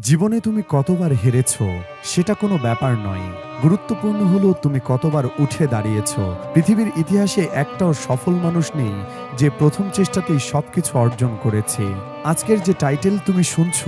জীবনে তুমি কতবার হেরেছ, সেটা কোনো ব্যাপার নয়। গুরুত্বপূর্ণ হলো তুমি কতবার উঠে দাঁড়িয়েছ। পৃথিবীর ইতিহাসে একটাও সফল মানুষ নেই যে প্রথম চেষ্টাতেই সব কিছু অর্জন করেছে। আজকের যে টাইটেল তুমি শুনছ,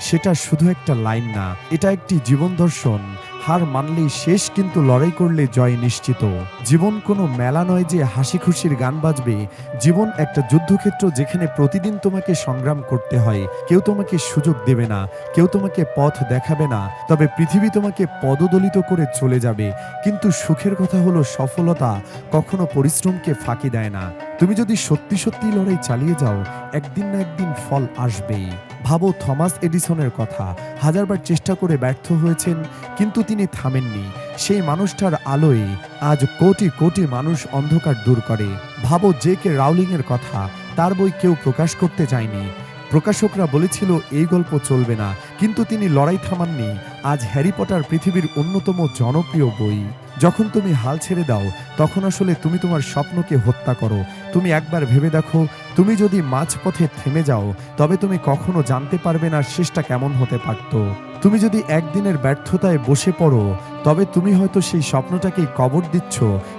সেটা শুধু একটা লাইন না, এটা একটি জীবন দর্শন। হার মানলেই শেষ, কিন্তু লড়াই করলে জয় নিশ্চিত। জীবন কোনো মেলা নয় যে হাসি খুশির গান বাজবে। জীবন একটা যুদ্ধক্ষেত্র যেখানে প্রতিদিন তোমাকে সংগ্রাম করতে হয়। কেউ তোমাকে সুযোগ দেবে না, কেউ তোমাকে পথ দেখাবে না, তবে পৃথিবী তোমাকে পদদলিত করে চলে যাবে। কিন্তু সুখের কথা হলো সফলতা কখনো পরিশ্রমকে ফাঁকি দেয় না। তুমি যদি সত্যি সত্যি লড়াই চালিয়ে যাও, একদিন না একদিন ফল আসবেই। ভাবো থমাস এডিসনের কথা। হাজারবার চেষ্টা করে ব্যর্থ হয়েছেন, কিন্তু তিনি থামেননি। সেই মানুষটার আলোয় আজ কোটি কোটি মানুষ অন্ধকার দূর করে। ভাবো জে কে রাউলিংয়ের কথা, তার বই কেউ প্রকাশ করতে চায়নি প্রকাশকরা বলেছিল, এই গল্প চলবে না। কিন্তু তিনি লড়াই থামাননি। আজ হ্যারি পটার পৃথিবীর অন্যতম জনপ্রিয় বই। যখন তুমি হাল ছেড়ে দাও, তখন আসলে তুমি তোমার স্বপ্নকে হত্যা করো। তুমি একবার ভেবে দেখো তুমি যদি মাঝপথে থেমে যাও, তবে তুমি কখনো জানতে পারবে না শেষটা কেমন হতে পারত। তুমি যদি একদিনের ব্যর্থতায় বসে পড়ো, তবে তুমি হয়তো সেই স্বপ্নটাকেই কবর দিচ্ছ,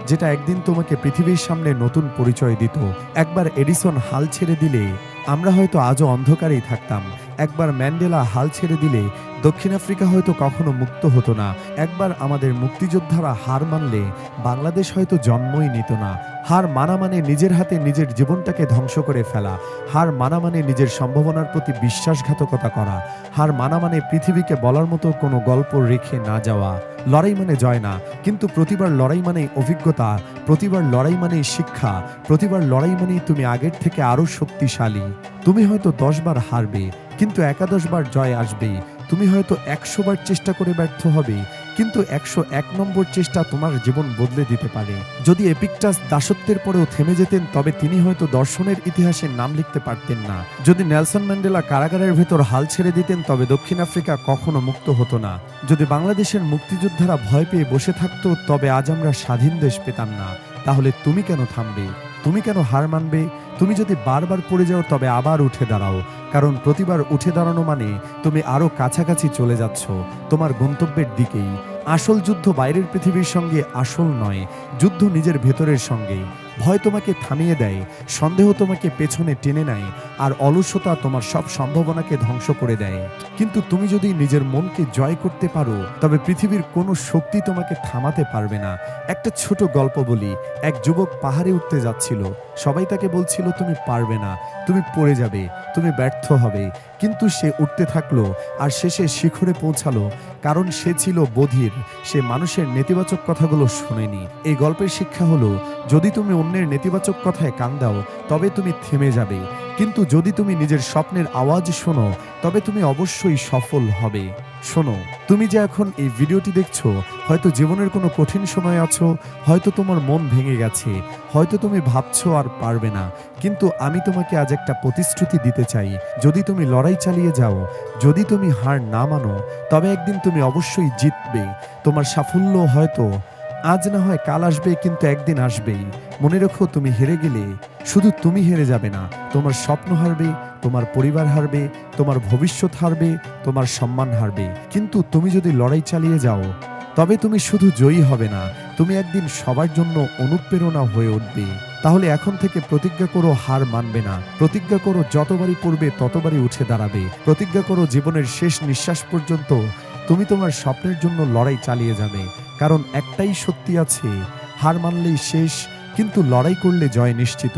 যেটা একদিন তোমাকে পৃথিবীর সামনে নতুন পরিচয় দিত। একবার এডিসন হাল ছেড়ে দিলে, আমরা হয়তো আজও অন্ধকারেই থাকতাম। একবার ম্যান্ডেলা হাল ছেড়ে দিলে দক্ষিণ আফ্রিকা হয়তো কখনো মুক্ত হতো না। একবার আমাদের মুক্তিযোদ্ধারা হার মানলে বাংলাদেশ হয়তো জন্মই নিত না। হার মানা মানে নিজের হাতে নিজের জীবনটাকে ধ্বংস করে ফেলা। হার মানা মানে নিজের সম্ভাবনার প্রতি বিশ্বাসঘাতকতা করা। হার মানা মানে পৃথিবীকে বলার মতো কোনো গল্প রেখে না যাওয়া। লড়াই মানে জয় না, কিন্তু প্রতিবার লড়াই মানে অভিজ্ঞতা, প্রতিবার লড়াই মানেই শিক্ষা, প্রতিবার লড়াই মানেই তুমি আগের থেকে আরও শক্তিশালী। তুমি হয়তো দশবার হারবে কিন্তু একাদশ বার জয় আসবেই। তুমি হয়তো একশো বার চেষ্টা করে ব্যর্থ হবে, কিন্তু একশো এক নম্বর চেষ্টা তোমার জীবন বদলে দিতে পারে। যদি এপিকটাস দাসত্বের পরেও থেমে যেতেন, তবে তিনি হয়তো দর্শনের ইতিহাসে নাম লিখতে পারতেন না। যদি নেলসন ম্যান্ডেলা কারাগারের ভেতর হাল ছেড়ে দিতেন, তবে দক্ষিণ আফ্রিকা কখনো মুক্ত হতো না। যদি বাংলাদেশের মুক্তিযোদ্ধারা ভয় পেয়ে বসে থাকতো, তবে আজ আমরা স্বাধীন দেশ পেতাম না। তাহলে তুমি কেন থামবে? তুমি কেন হার মানবে? তুমি যদি বারবার পড়ে যাও, তবে আবার উঠে দাঁড়াও। কারণ প্রতিবার উঠে দাঁড়ানো মানে তুমি আরও কাছাকাছি চলে যাচ্ছ, তোমার গন্তব্যের দিকেই। আসল যুদ্ধ বাইরের পৃথিবীর সঙ্গে আসল নয়, যুদ্ধ নিজের ভেতরের সঙ্গে ভয় তোমাকে থামিয়ে দেয়, সন্দেহ তোমাকে পেছনে টেনে নেয়, আর অলসতা তোমার সব সম্ভাবনাকে ধ্বংস করে দেয়। কিন্তু তুমি যদি নিজের মনকে জয় করতে পারো, তবে পৃথিবীর কোনো শক্তি তোমাকে থামাতে পারবে না। একটা ছোট গল্প বলি, এক যুবক পাহাড়ে উঠতে যাচ্ছিল। সবাই তাকে বলছিল, তুমি পারবে না, তুমি পড়ে যাবে, তুমি ব্যর্থ হবে। কিন্তু সে উঠতে থাকল, আর শেষে শিখরে পৌঁছালো, কারণ সে ছিল বধির, সে মানুষের নেতিবাচক কথাগুলো শোনেনি। এই গল্পের শিক্ষা হলো, যদি তুমি অন্যের নেতিবাচক কথায় কান দাও, তবে তুমি থেমে যাবে। কিন্তু যদি তুমি নিজের স্বপ্নের আওয়াজ শোনো, তবে তুমি অবশ্যই সফল হবে। শোনো, তুমি যে এখন এই ভিডিওটি দেখছ, হয়তো জীবনের কোনো কঠিন সময় আছো, হয়তো তোমার মন ভেঙে গেছে, হয়তো তুমি ভাবছ আর পারবে না। কিন্তু আমি তোমাকে আজ একটা প্রতিশ্রুতি দিতে চাই, যদি তুমি লড়াই চালিয়ে যাও, যদি তুমি হার না মানো, তবে একদিন তুমি অবশ্যই জিতবে। তোমার সাফল্য হয়তো আজ না হয় কাল আসবে, কিন্তু একদিন আসবেই। মনে রেখো, তুমি হেরে গেলে শুধু তুমি হেরে যাবে না। তোমার স্বপ্ন হারবে, তোমার পরিবার হারবে, তোমার ভবিষ্যৎ হারবে, তোমার সম্মান হারবে। কিন্তু তুমি যদি লড়াই চালিয়ে যাও, তবে তুমি শুধু জয়ী হবে না। তুমি একদিন সবার জন্য অনুপ্রেরণা হয়ে উঠবে। তাহলে এখন থেকে প্রতিজ্ঞা করো, হার মানবে না। প্রতিজ্ঞা করো, যতবারই পড়বে, ততবারই উঠে দাঁড়াবে। প্রতিজ্ঞা করো, জীবনের শেষ নিঃশ্বাস পর্যন্ত তুমি তোমার স্বপ্নের জন্য লড়াই চালিয়ে যাবে। কারণ একটাই সত্যি আছে হার মানলেই শেষ কিন্তু লড়াই করলে জয় নিশ্চিত।